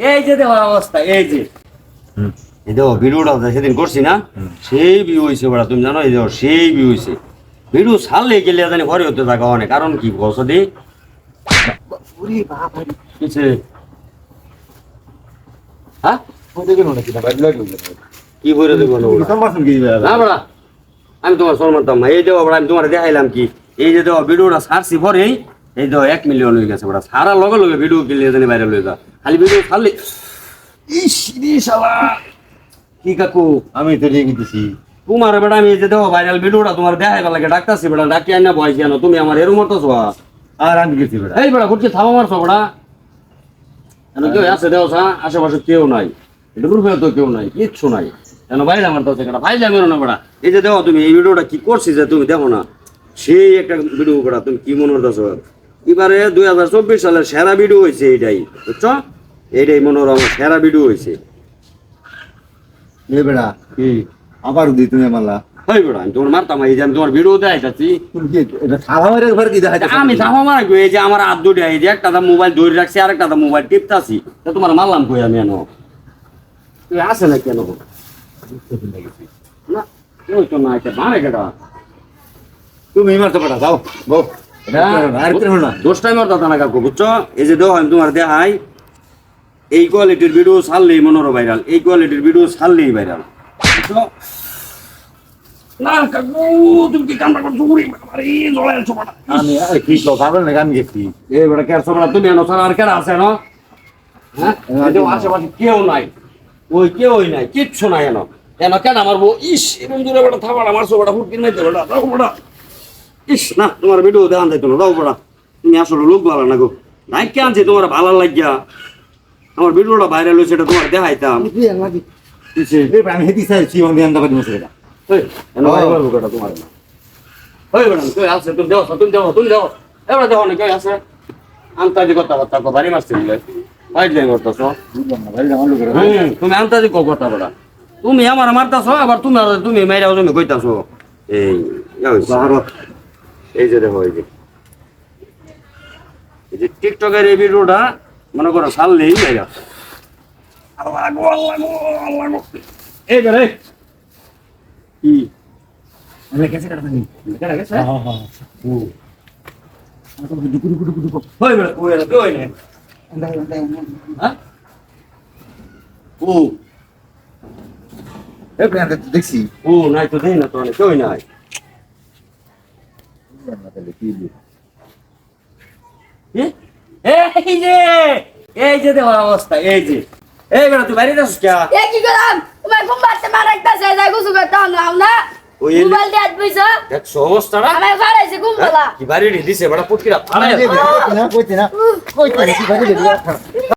এই যে দেখো অবস্থা এই যে। এই দেখো ভিডিওটা সেদিন করছি না? সেই ভিউ হয়েছে বড়া তুমি জানো? এই দেখো সেই ভিউ হয়েছে ভিডিও ছাড়লে গেলে জানি ঘরে হতে থাকা অনেক কারণ কি বলছো দি হ্যাঁ? কি বলে দেবো না বড়া আমি তোমার মারতাম এই দেওয়া বড়া আমি তোমার দেখাইলাম কি? এই যে দেওয়া ভিডিওটা ছাড়ছি পরেই এই দেওয়া এক মিলিয়ন হয়ে গেছে বড়া। সারা লগে লগে ভিডিও কিনলে জানি ভাইরাল হয়ে যা। খালি ভিডিও খালি শালা। কি কাকু? আমি তো রেগে দিছি। তোমার বেটা আমি যে দেখো ভাইরাল ভিডিওটা তোমার দেখাই লাগে। ডাক্তারছি বেটা ডাকি আইনা বয়স জানো তুমি আমার এর মতো আর আমি গেছি বেটা। এই বেটা ঘুরছে থামা মারছো বেটা। কেন কেউ আছে দেও সা? আশেপাশে কেউ নাই। রূপে তো কেউ নাই কিচ্ছু নাই। কেন বাইরে আমার তো সেটা ভাই যাবে না বেটা। এই যে দেখো তুমি এই ভিডিওটা কি করছি যে তুমি দেখো না। সেই একটা ভিডিও বেটা তুমি কি মনে করতেছো? এবারে দুই হাজার চব্বিশ সালের সেরা ভিডিও হয়েছে এইটাই বুঝছ? এইটাই মনোরম সেরা ভিডিও হয়েছে। বেটা কি? আবার দি তুমি মারলা হয় বেটা আমি তোমার মারতাম এই যে আমি তোমার ভিডিও আমি থামা মারা কই এই যে আমার হাত দুটো এই যে একটা মোবাইল ধরে রাখছি আর একটা মোবাইল টিপতাছি তা তোমার মারলাম কই আমি এনো? তুই আসে না কেন? না তো না এটা মারে কেটা তুমি মারতে যাও টাইম আর দাদা না। কাকু বুঝছ? এই যে দেখো আমি তোমার দেখাই এই কোয়ালিটির ভিডিও ছাড়লেই ভাইরাল এই কোয়ালিটির ভিডিও ছাড়লেই ভাইরাল বুঝছ? না কাকু তুমি কি কামটা করছ? উড়ি আমি আর না গেছি এই তুমি এনো সারা আর কেডা আছে না হ্যাঁ? এই যে আশেপাশে কেউ নাই ওই কেউই নাই কিচ্ছু নাই এনো এনো কেন আমার বউ ইস এরকম দূরে বেটা থাবা মারছো বেটা ফুটকির নাই তো ইস না তোমার ভিডিও দেখান যাইতো না দাও বেটা তুমি আসলে লোক ভালো না গো। নাই কে আনছি তোমার ভালো লাগিয়া। আমার ভিডিওটা ভাইরাল হয়েছে এটা তোমার দেখাইতাম। আমি আনতে পারি তোমার। ওই তুই তুমি দেও তুমি দেও তুমি দেও এবার দেখো না কেউ আছে। আন্তাজি কথা বার্তা কো বাড়ি মারছি বলে। ভাই করতেছ বুঝলাম না ভাই আমার লোকের তুমি আন্তাজি কো কথা বলা। তুমি আমার মারতাছ আবার তুমি তুমি মেয়েরাও তুমি কইতাছ। এই। এই যে দেখো এই যে। এই যে টিকটকের এই ভিডিওটা মনে করো সারলেই মেয়েরা আল্লাহ গো আল্লাহ গো আল্লাহ গো এই বেরে কি? আমি কেসে কাটা নি কেডা গেছে? হ্যাঁ হ্যাঁ হ্যাঁ। ও। দেখছি। ও নাই তো দেই না তো অনেক কই নাই? এই যে এই যে দেখো অবস্থা এই যে এই বেটা তুই বাড়িতে আসিস কে এ কি করলাম তোমার ঘুম পাচ্ছে মার একটা সে যায় গুছু করতে নাও না মোবাইল দিয়ে বুঝছ দেখছ অবস্থাটা আমার ফাড়াইছে ঘুম হ্যাঁ? বলা কি বাড়ি দিছে বেটা পুটকিরা না না না